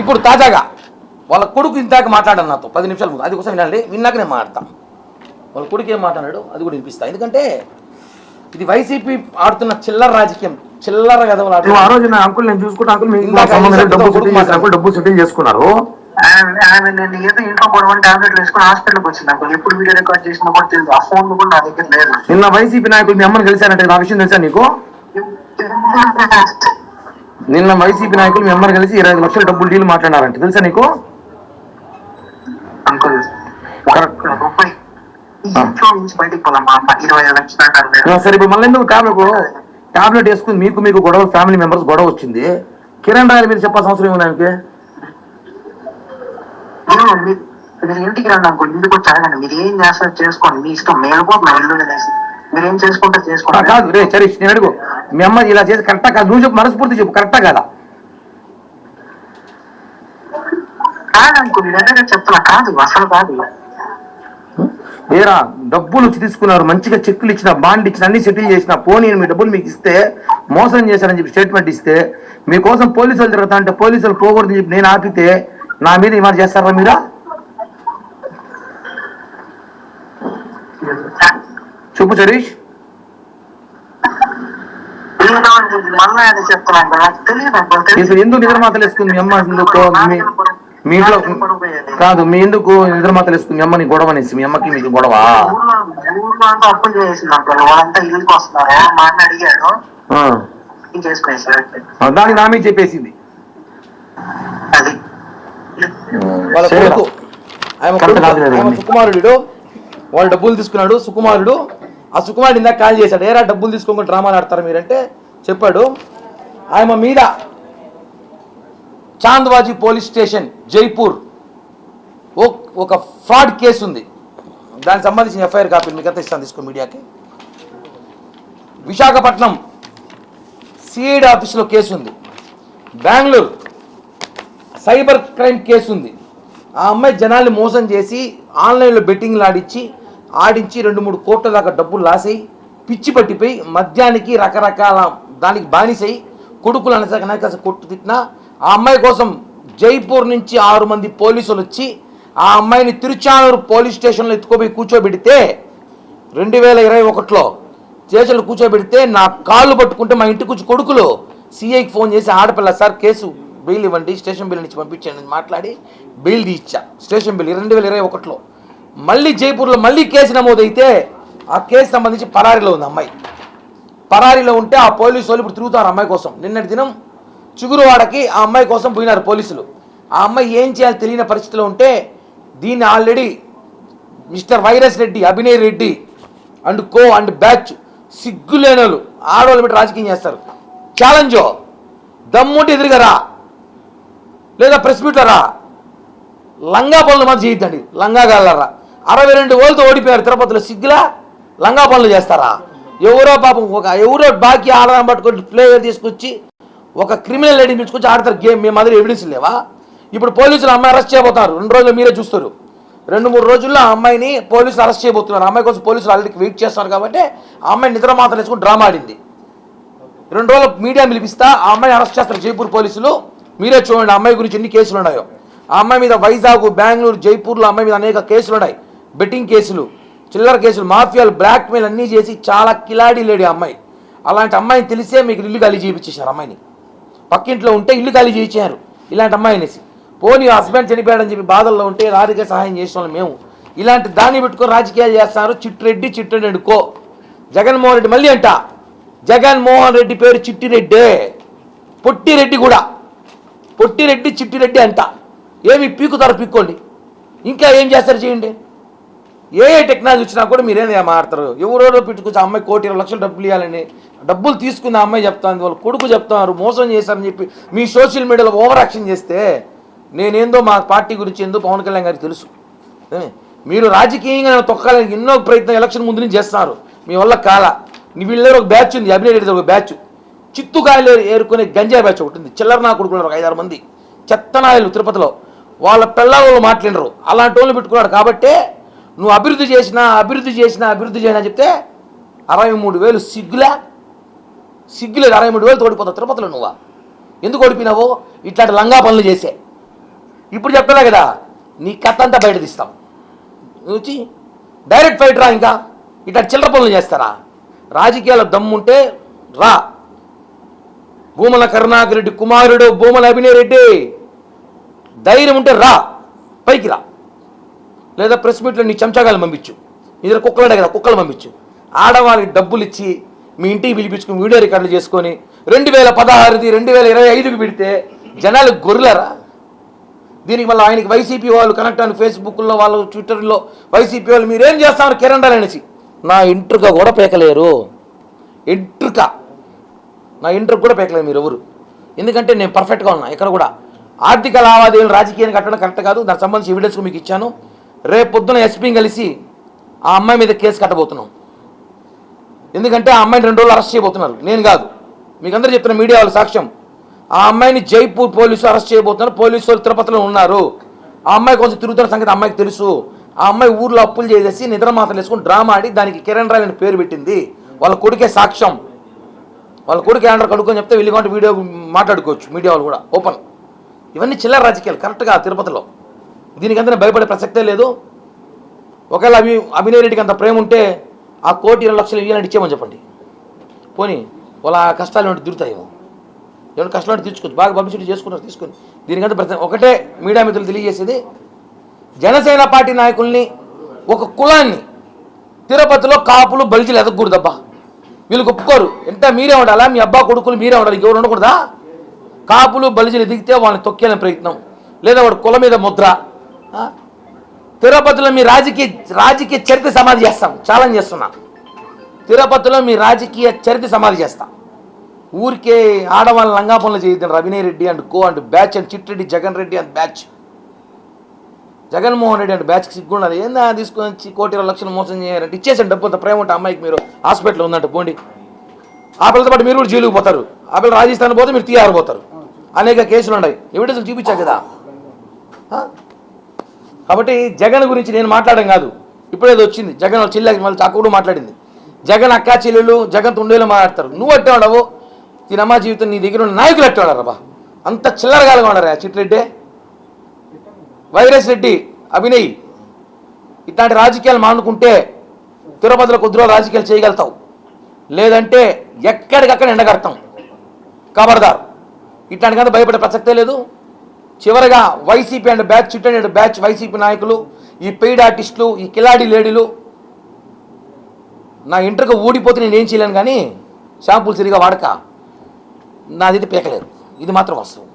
ఇప్పుడు తాజాగా వాళ్ళ కొడుకు ఇంతాక మాట్లాడాను నాతో పది నిమిషాల ముందు. అది కోసం వినాలి విన్నాక నేను మాట్లాడతాను వాళ్ళ కొడుకు ఏం మాట్లాడాడు? అది కూడా వినిపిస్తా. ఎందుకంటే ఇది వైసీపీ ఆడుతున్న చిల్లర రాజకీయం చిల్లర ఆ రోజు నా అంకుల్ నేను చూసుకుంటా అంకుల్ డబ్బు చేసుకున్నారు. ఆమె నేను ఏదో ఇంట్లో పడవని టాబ్లెట్లు వేసుకుని హాస్పిటల్కి వచ్చింది నాకు ఎప్పుడు వీడియో రికార్డ్ చేసినా కూడా తెలియదు ఆ ఫోన్ కూడా నా దగ్గర లేదు. నిన్న వైసీపీ నాయకులు మీ అమ్మని కలిశారంటే నా విషయం తెలుసా నీకు? నిన్న వైసీపీ నాయకులు మీ అమ్మని కలిసి ఇరవై లక్షల డబ్బులు డీల్ మాట్లాడారంటే తెలుసా నీకు? మీరు. సరే ఇప్పుడు మళ్ళీ ఎందుకు టాబ్లెట్ టాబ్లెట్ వేసుకుని మీకు మీకు గొడవ ఫ్యామిలీ మెంబర్స్ గొడవ వచ్చింది? కిరణ్ రాయల మీద చెప్పాల్సిన అవసరం ఏముంది ఆయనకి? మీరు మీరు ఇంటికి రండి అంకుల్ ఇంటికి వచ్చి అడగండి. మీరు ఏం చేస్తారు చేసుకోండి. మీ ఇష్టం. మేము కూడా మా ఇల్లు. మీరు ఏం చేసుకుంటారు చేసుకోండి. కాదు రే చరీష్ నేను అడుగు. మీ అమ్మ ఇలా చేసి కరెక్టా కాదు? నువ్వు చెప్పు మనస్ఫూర్తి చెప్పు కరెక్టా కాదా? కాదు కాదు అసలు కాదు. ఏరా డబ్బులు వచ్చి తీసుకున్నారు మంచిగా చెక్కులు ఇచ్చిన బాండ్ ఇచ్చిన అన్ని సెటిల్ చేసిన పోనీ మీ డబ్బులు మీకు ఇస్తే మోసం చేశారని చెప్పి స్టేట్మెంట్ ఇస్తే మీకోసం పోలీసులు తిరుగుతా అంటే పోలీసులు పోకూడదని చెప్పి నేను ఆపితే నా మీద ఇవాళ చేస్తారా మీరా? చెప్పు చరీష్ తెలియదు అంకుల్, మళ్ళా అది చెప్తున్నాను కదా తెలియదు అంకుల్ తెలియదు. అసలు ఎందుకు నిద్ర మాతలు వేసుకుంది? మీ అమ్మ ఎందుకు మీ ఇంట్లో కాదు మీ ఎందుకు నిద్ర మాతలు వేసుకుంది? మీ అమ్మని గొడవ అనేసి మీ అమ్మకి మీకు గొడవ? అప్పులు ఆ, దానికి నా మీద చెప్పేసింది. సుకుమారుడు. వాళ్ళు డబ్బులు తీసుకున్నాడు సుకుమారుడు. ఆ సుకుమారుడు ఇందాక కాల్ చేశాడు ఏరా డబ్బులు తీసుకోకుండా డ్రామాలు ఆడతారు మీరంటే చెప్పాడు ఆయన మీద చాంద్వాజీ పోలీస్ స్టేషన్ జైపూర్ ఓ- ఒక ఫ్రాడ్ కేసు ఉంది. దానికి సంబంధించిన ఎఫ్ఐఆర్ కాపీలు మీకు అంతా ఇస్తాను తీసుకో మీడియాకి? విశాఖపట్నం సిఐడి ఆఫీసులో కేసు ఉంది. బెంగళూరు సైబర్ క్రైమ్ కేసు ఉంది. ఆ అమ్మాయి జనాల్ని మోసం చేసి ఆన్లైన్లో బెట్టింగ్లు ఆడిచ్చి ఆడించి రెండు మూడు కోట్ల దాకా డబ్బులు లాసేయి పిచ్చి పట్టిపోయి మద్యానికి రకరకాల దానికి బానిసై కొడుకులు అనసక కొట్టు తిట్టినా ఆ అమ్మాయి కోసం జైపూర్ నుంచి ఆరు మంది పోలీసులు వచ్చి ఆ అమ్మాయిని తిరుచానూరు పోలీస్ స్టేషన్లో ఎత్తుకోపోయి కూర్చోబెడితే రెండు వేల ఇరవై ఒకటిలో చేతులు కూర్చోబెడితే నా కాళ్ళు పట్టుకుంటే మా ఇంటికి వచ్చి కొడుకులు సిఐకి ఫోన్ చేసి ఆడపిల్ల సార్ కేసు బెయిల్ ఇవ్వండి స్టేషన్ బిల్ నుంచి పంపించండి మాట్లాడి బెయిల్ ఇచ్చా స్టేషన్ బిల్ రెండు వేల ఇరవై ఒకటిలో. మళ్ళీ జైపూర్లో మళ్ళీ కేసు నమోదైతే ఆ కేసు సంబంధించి పరారీలో ఉంది అమ్మాయి. పరారీలో ఉంటే ఆ పోలీసు వాళ్ళు ఇప్పుడు తిరుగుతారు అమ్మాయి కోసం. నిన్నటి దినం చిగురువాడకి ఆ అమ్మాయి కోసం పోయినారు పోలీసులు. ఆ అమ్మాయి ఏం చేయాలో తెలియని పరిస్థితిలో ఉంటే దీన్ని already mister virus Reddy Abhinay Reddy and co and batch సిగ్గులేనోళ్ళు ఆడవాళ్ళు పెట్టి రాజకీయం చేస్తారు. ఛాలెంజో దమ్ముంటే ఎదురుగా రా. లేదా ప్రెస్ మీట్లో రా. లంగా పనులు మాత్రం చేయొద్దండి. లంగా గల్లరా అరవై రెండు ఓళ్ళతో ఓడిపోయారు తిరుపతిలో సిగ్గులా? లంగా పనులు చేస్తారా? ఎవరో పాపం ఒక ఎవరో బాకీ ఆడదాం పట్టుకొని ప్లేయర్ తీసుకొచ్చి ఒక క్రిమినల్ లేడీని పిలుచుకొచ్చి ఆడతారు గేమ్. మేము మాదిరి ఎవిడెన్స్ లేవా? ఇప్పుడు పోలీసులు అమ్మాయి అరెస్ట్ చేయబోతారు రెండు రోజులు మీరే చూస్తారు. రెండు మూడు రోజుల్లో ఆ అమ్మాయిని పోలీసులు అరెస్ట్ చేయబోతున్నారు. అమ్మాయి కోసం పోలీసులు ఆల్రెడీ వెయిట్ చేస్తున్నారు కాబట్టి ఆ అమ్మాయి నిద్ర మాత్రం వేసుకుని డ్రామా ఆడింది. రెండు రోజులు మీడియా పిలిపిస్తా ఆ అమ్మాయిని అరెస్ట్ చేస్తారు జైపూర్ పోలీసులు. మీరే చూడండి అమ్మాయి గురించి ఎన్ని కేసులు ఉన్నాయో. ఆ అమ్మాయి మీద వైజాగ్ బెంగళూరు జైపూర్లో అమ్మాయి మీద అనేక కేసులు ఉన్నాయి. బెట్టింగ్ కేసులు చిల్లర కేసులు మాఫియాలు బ్లాక్మెయిల్ అన్నీ చేసి చాలా కిలాడీ లేడు అమ్మాయి. అలాంటి అమ్మాయిని తెలిసే మీకు ఇల్లు ఖాళీ చేయించేశారు అమ్మాయిని. పక్కింట్లో ఉంటే ఇల్లు ఖాళీ చేయించారు ఇలాంటి అమ్మాయి అనేసి. పోనీ హస్బెండ్ చనిపోయాడని చెప్పి బాధల్లో ఉంటే రాజకీయ సహాయం చేసిన వాళ్ళు మేము. ఇలాంటి దాన్ని పెట్టుకొని రాజకీయాలు చేస్తున్నారు చిట్టిరెడ్డి చిట్టిరెడ్డి కో. జగన్మోహన్ రెడ్డి మళ్ళీ అంట. జగన్మోహన్ రెడ్డి పేరు చిట్టిరెడ్డే. పొట్టిరెడ్డి కూడా. పొట్టిరెడ్డి చిట్టిరెడ్డి అంట. ఏమి పీకుతారు పీక్కోండి. ఇంకా ఏం చేస్తారు చేయండి? ఏ ఏ టెక్నాలజీ వచ్చినా కూడా మీరేం మాడతారు ఎవరెవరో పెట్టుకొచ్చి ఆ అమ్మాయి కోటి ఇరవై లక్షలు డబ్బులు ఇవ్వాలని డబ్బులు తీసుకున్న ఆ అమ్మాయి చెప్తాను వాళ్ళు కొడుకు చెప్తున్నారు మోసం చేశారని చెప్పి మీ సోషల్ మీడియాలో ఓవర్ యాక్షన్ చేస్తే నేనేందో మా పార్టీ గురించి ఏందో పవన్ కళ్యాణ్ గారికి తెలుసు. మీరు రాజకీయంగా తొక్కాలని ఎన్నో ప్రయత్నం ఎలక్షన్ ముందు నుంచి చేస్తున్నారు. మీ వల్ల కాల. నీ ఒక బ్యాచ్ ఉంది అభినయ్ ఒక బ్యాచ్. చిత్తుకాయలు ఏరుకునే గంజా బ్యాచ్ ఒకటి ఉంది. చిల్లర నా కొడుకున్నారు ఒక ఐదారు మంది. చెత్తనాయలు తిరుపతిలో. వాళ్ళ పిల్లలు మాట్లాడరు అలాంటి వాళ్ళు పెట్టుకున్నాడు కాబట్టే నువ్వు అభివృద్ధి చేసినా అభివృద్ధి చేసినా అభివృద్ధి చేయనా చెప్తే అరవై మూడు వేలు సిగ్గులే. సిగ్గులే అరవై మూడు వేలు తోడిపోతావు తిరుపతిలో నువ్వా. ఎందుకు ఓడిపోయినావు? ఇట్లాంటి లంగా పనులు చేసే. ఇప్పుడు చెప్తలే కదా నీ కథ అంతా బయట తీస్తాం నువ్వు వచ్చి డైరెక్ట్ ఫైట్ రా ఇంకా. ఇట్లా చిల్లర పనులు చేస్తారా? రాజకీయాల దమ్ముంటే రా. భూమల కరుణాకర్ రెడ్డి కుమారుడు భూమల అభినయ్ రెడ్డి. ధైర్యం ఉంటే రా. పైకి రా. లేదా ప్రెస్ మీట్లో నీ చెంచాగాలు పంపించు. నీ దగ్గర కుక్కలు కదా కుక్కలు పంపించు. ఆడవాళ్ళకి డబ్బులు ఇచ్చి మీ ఇంటికి పిలిపించుకుని వీడియో రికార్డులు చేసుకొని రెండు వేల పదహారుది రెండు వేల ఇరవై ఐదుకి పెడితే జనాలు గొర్రెలరా? దీనికి మళ్ళీ ఆయనకి వైసీపీ వాళ్ళు కనెక్ట్ అని ఫేస్బుక్లో వాళ్ళు ట్విట్టర్లో వైసీపీ వాళ్ళు మీరేం చేస్తామని కిరణ్ అనేసి. నా ఇంట్రుక కూడా పేకలేరు. ఇంట్రుక. నా ఇంటర్ కూడా పేకలేరు మీరు ఎవరు? ఎందుకంటే నేను పర్ఫెక్ట్గా ఉన్నా. ఇక్కడ కూడా ఆర్థిక లావాదేవీలు రాజకీయానికి కట్టడం కరెక్ట్ కాదు. దానికి సంబంధించి ఎవిడెన్స్ మీకు ఇచ్చాను. రేపు పొద్దున ఎస్పీని కలిసి ఆ అమ్మాయి మీద కేసు కట్టబోతున్నాం. ఎందుకంటే ఆ అమ్మాయిని రెండు రోజులు అరెస్ట్ చేయబోతున్నారు. నేను కాదు. మీకు అందరూ చెప్తున్న మీడియా వాళ్ళ సాక్ష్యం. ఆ అమ్మాయిని జైపూర్ పోలీసులు అరెస్ట్ చేయబోతున్నారు. పోలీసు వాళ్ళు తిరుపతిలో ఉన్నారు. ఆ అమ్మాయి కొంచెం తిరుగుతున్న సంగతి అమ్మాయికి తెలుసు. ఆ అమ్మాయి ఊర్లో అప్పులు చేసేసి నిద్ర మాత్రం వేసుకుని డ్రామా ఆడి దానికి కిరణ్ రాయ్ అని పేరు పెట్టింది. వాళ్ళ కొడుకే సాక్ష్యం. వాళ్ళ కొడుకు ఏమంటారు కడుక్కొని చెప్తే వెళ్ళి వీడియో మాట్లాడుకోవచ్చు. మీడియా వాళ్ళు కూడా ఓపెన్. ఇవన్నీ చిల్లర రాజకీయాలు. కరెక్ట్గా తిరుపతిలో. దీనికంతా భయపడే ప్రసక్తే లేదు. ఒకవేళ అభి అభినయ్ రెడ్డికి అంత ప్రేమ ఉంటే ఆ కోటి ఇరవై లక్షలు ఇవ్వాలని ఇచ్చేమని చెప్పండి. పోనీ వాళ్ళ కష్టాలు ఏమిటి తిరుగుతాయేమో ఏమైనా కష్టాలు తీర్చుకోవచ్చు. బాగా పబ్లిసిటీ చేసుకున్నారు తీసుకొని. దీనికంటే ప్రతి ఒకటే మీడియా మిత్రులు తెలియజేసేది జనసేన పార్టీ నాయకుల్ని ఒక కులాన్ని తిరుపతిలో కాపులు బలిజీలు ఎదగకూడదబ్బా. వీళ్ళు ఒప్పుకోరు. ఎంత మీరే ఉండాలా? మీ అబ్బా కొడుకులు మీరే ఉండాలి. ఎవరు ఉండకూడదా? కాపులు బలిజీలు ఎదిగితే వాళ్ళని తొక్కేయాలని ప్రయత్నం. లేదా వాడు కుల మీద ముద్ర. తిరుపతిలో మీ రాజకీయ రాజకీయ చరిత్ర సమాధి చేస్తాం. ఛాలెంజ్ చేస్తున్నా. తిరుపతిలో మీ రాజకీయ చరిత్ర సమాధి చేస్తాం. ఊరికే ఆడవాళ్ళ లంగా పనులు చేయొద్దండి Ravinay Reddy and co and batch and Chitreddy Jagan Reddy and batch. Jaganmohan Reddy and బ్యాచ్కి సిగ్గుండాలి ఏందా తీసుకొని వచ్చి కోటి ఇరవై లక్షలు మోసం చేయాలంటే ఇచ్చేసండి డబ్బు అంత. ప్రేమ ఉంటే అమ్మాయికి మీరు హాస్పిటల్ ఉందంటే పోండి. ఆ పిల్లతో పాటు మీరు కూడా జైలుకు పోతారు. ఆ పిల్ల రాజస్థాన్ పోతే మీరు తీయారు పోతారు. అనేక కేసులు ఉన్నాయి. ఎవిడెన్స్ చూపించా కదా. కాబట్టి జగన్ గురించి నేను మాట్లాడడం కాదు. ఇప్పుడేదో వచ్చింది. జగన్ వాళ్ళ మళ్ళీ అక్క కూడా మాట్లాడింది. జగన్ అక్క చెల్లెళ్ళు జగన్ తుండేలు మాట్లాడతారు. నువ్వు అట్టేవాడవు ఉండవు జీవితం నీ దగ్గర ఉన్న నాయకులు అట్టే ఉండరు అంత చిల్లరగాలుగా ఉండరా చిట్రెడ్డి? వైరస్ రెడ్డి అభినయ్ ఇట్లాంటి రాజకీయాలు మానుకుంటే తిరుపతిలో కొద్ది రోజులు రాజకీయాలు చేయగలుగుతావు. లేదంటే ఎక్కడికక్కడ ఎండగడతాం. ఖబర్దార్ ఇట్లాంటి కదా భయపడే ప్రసక్తే లేదు. చివరగా వైసీపీ అండ్ బ్యాచ్ చిట్ అండ్ బ్యాచ్ వైసీపీ నాయకులు ఈ పెయిడ్ ఆర్టిస్టులు ఈ కిలాడి లేడీలు. నా ఇంటర్కి ఊడిపోతే నేను ఏం చేయలేను కానీ షాంపూలు సరిగా వాడక. నాది పీకలేదు. ఇది మాత్రం వస్తుంది